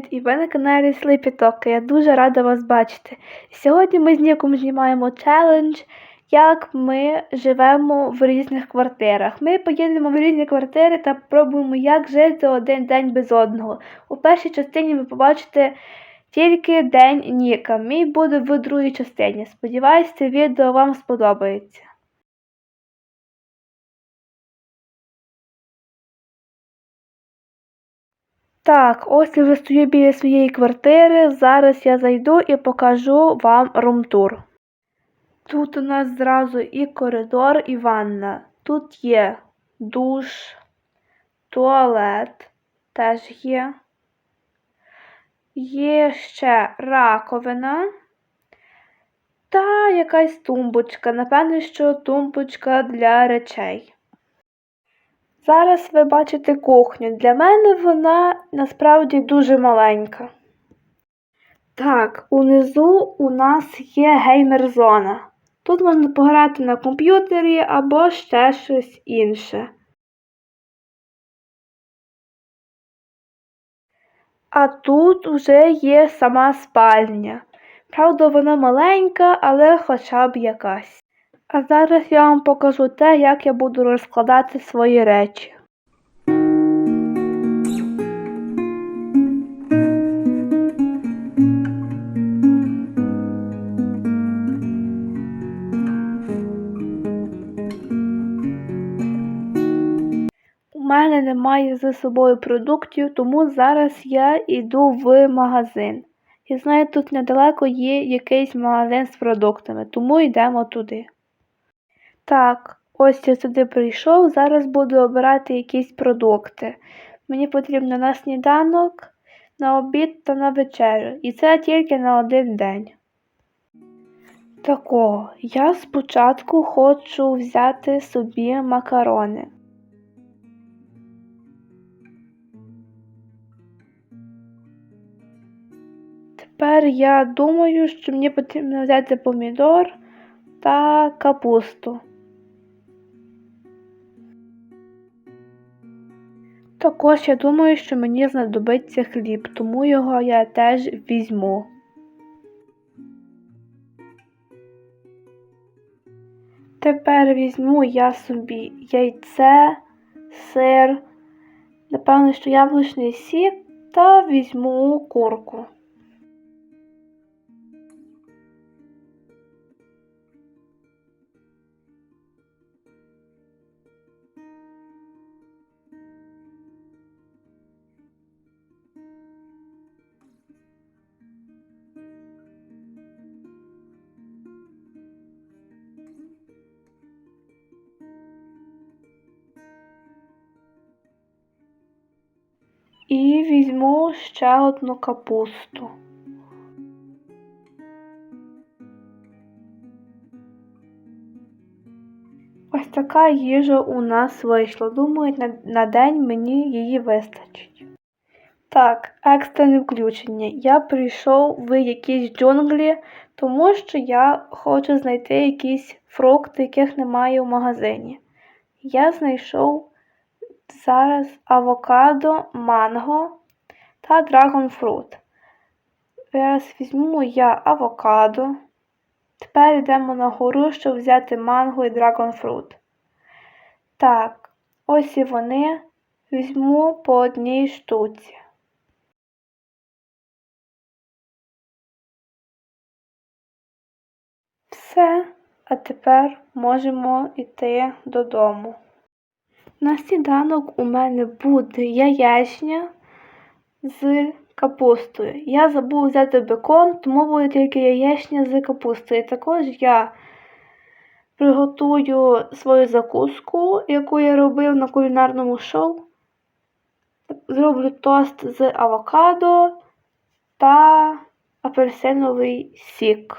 привіт! І ви на каналі Слипітока. Я дуже рада вас бачити. Сьогодні ми з Ніком знімаємо челендж, як ми живемо в різних квартирах. Ми поїдемо в різні квартири та пробуємо, як жити один день без одного. У першій частині ви побачите тільки день Ніка. Мій буде в другій частині. Сподіваюсь, це відео вам сподобається. Так, ось я вже стою біля своєї квартири. Зараз я зайду і покажу вам румтур. Тут у нас зразу і коридор, і ванна. Тут є душ, туалет теж є. Є ще раковина та якась тумбочка. Напевно, що тумбочка для речей. Зараз ви бачите кухню. Для мене вона насправді дуже маленька. Так, унизу у нас є геймер-зона. Тут можна пограти на комп'ютері або ще щось інше. А тут вже є сама спальня. Правда, вона маленька, але хоча б якась. А зараз я вам покажу те, як я буду розкладати свої речі. У мене немає з собою продуктів, тому зараз я йду в магазин. І знаю, тут недалеко є якийсь магазин з продуктами, тому йдемо туди. Так, ось я сюди прийшов, зараз буду обирати якісь продукти. Мені потрібно на сніданок, на обід та на вечерю. І це тільки на один день. Такого, я спочатку хочу взяти собі макарони. Тепер я думаю, що мені потрібно взяти помідор та капусту. Також я думаю, що мені знадобиться хліб, тому його я теж візьму. Тепер візьму я собі яйце, сир, напевно, що яблучний сік та візьму курку. І візьму ще одну капусту. Ось така їжа у нас вийшла. Думаю, на, на день мені її вистачить. Так, екстрене включення. Я прийшов в якісь джунглі, тому що я хочу знайти якісь фрукти, яких немає в магазині. Я знайшов зараз авокадо, манго та драгонфрут. Зараз візьму я авокадо. Тепер йдемо на гору, щоб взяти манго і драгонфрут. Так, ось і вони. Візьму по одній штуці. Все, а тепер можемо йти додому. На сніданок у мене буде яєчня з капустою. Я забув взяти бекон, тому буде тільки яєчня з капустою. Також я приготую свою закуску, яку я робив на кулінарному шоу. Зроблю тост з авокадо та апельсиновий сік.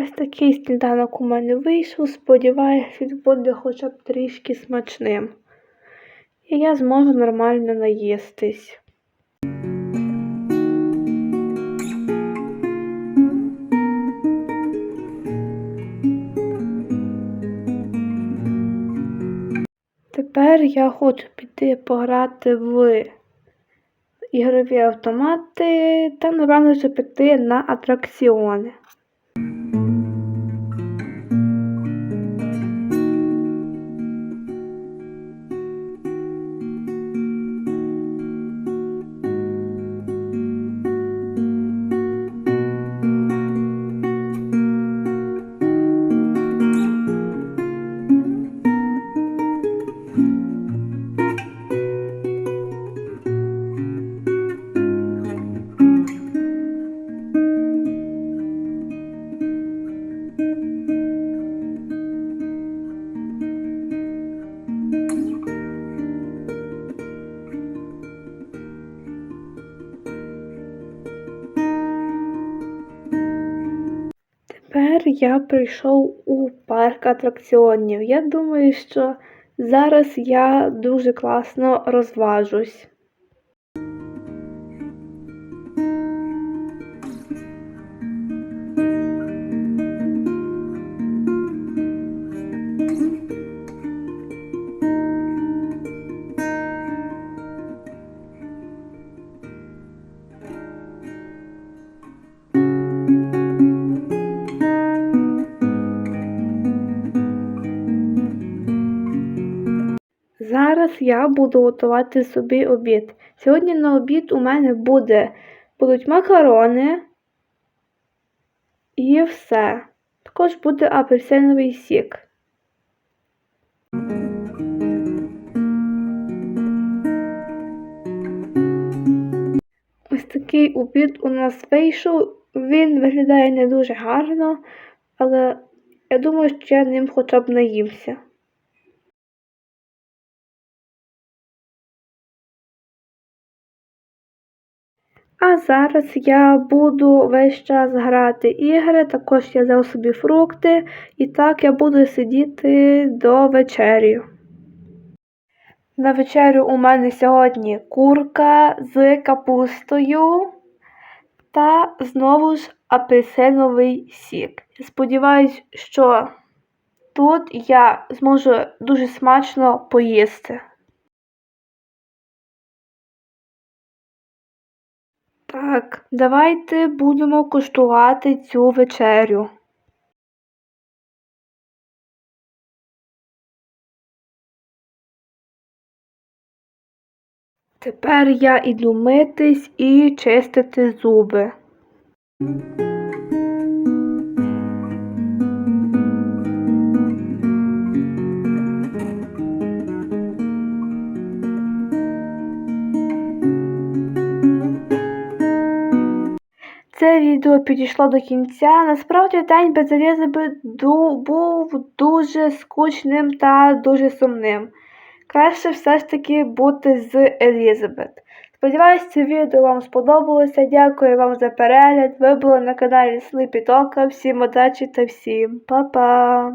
Ось такий сніданок у мене вийшов. сподіваюся, він буде хоча б трішки смачним. І я зможу нормально наїстись. Тепер я хочу піти пограти в ігрові автомати та, напевно, вже піти на атракціони. Тепер я прийшов у парк атракціонів. Я думаю, що зараз я дуже класно розважусь. Зараз я буду готувати собі обід. Сьогодні на обід у мене буде, будуть макарони і все. Також буде апельсиновий сік. Ось такий обід у нас вийшов. Він виглядає не дуже гарно, але я думаю, що я ним хоча б наїмся. А зараз я буду весь час грати ігри, також я взяв собі фрукти, і так я буду сидіти до вечері. На вечерю у мене сьогодні курка з капустою та знову ж апельсиновий сік. Сподіваюсь, що тут я зможу дуже смачно поїсти. Так, давайте будемо куштувати цю вечерю. Тепер я іду митись і чистити зуби. Відео підійшло до кінця. Насправді день без Елізабет був дуже скучним та дуже сумним. Краще все ж таки бути з Елізабет. Сподіваюсь, це відео вам сподобалося. Дякую вам за перегляд. Ви були на каналі Слипітока. Всім удачі та всім па-па!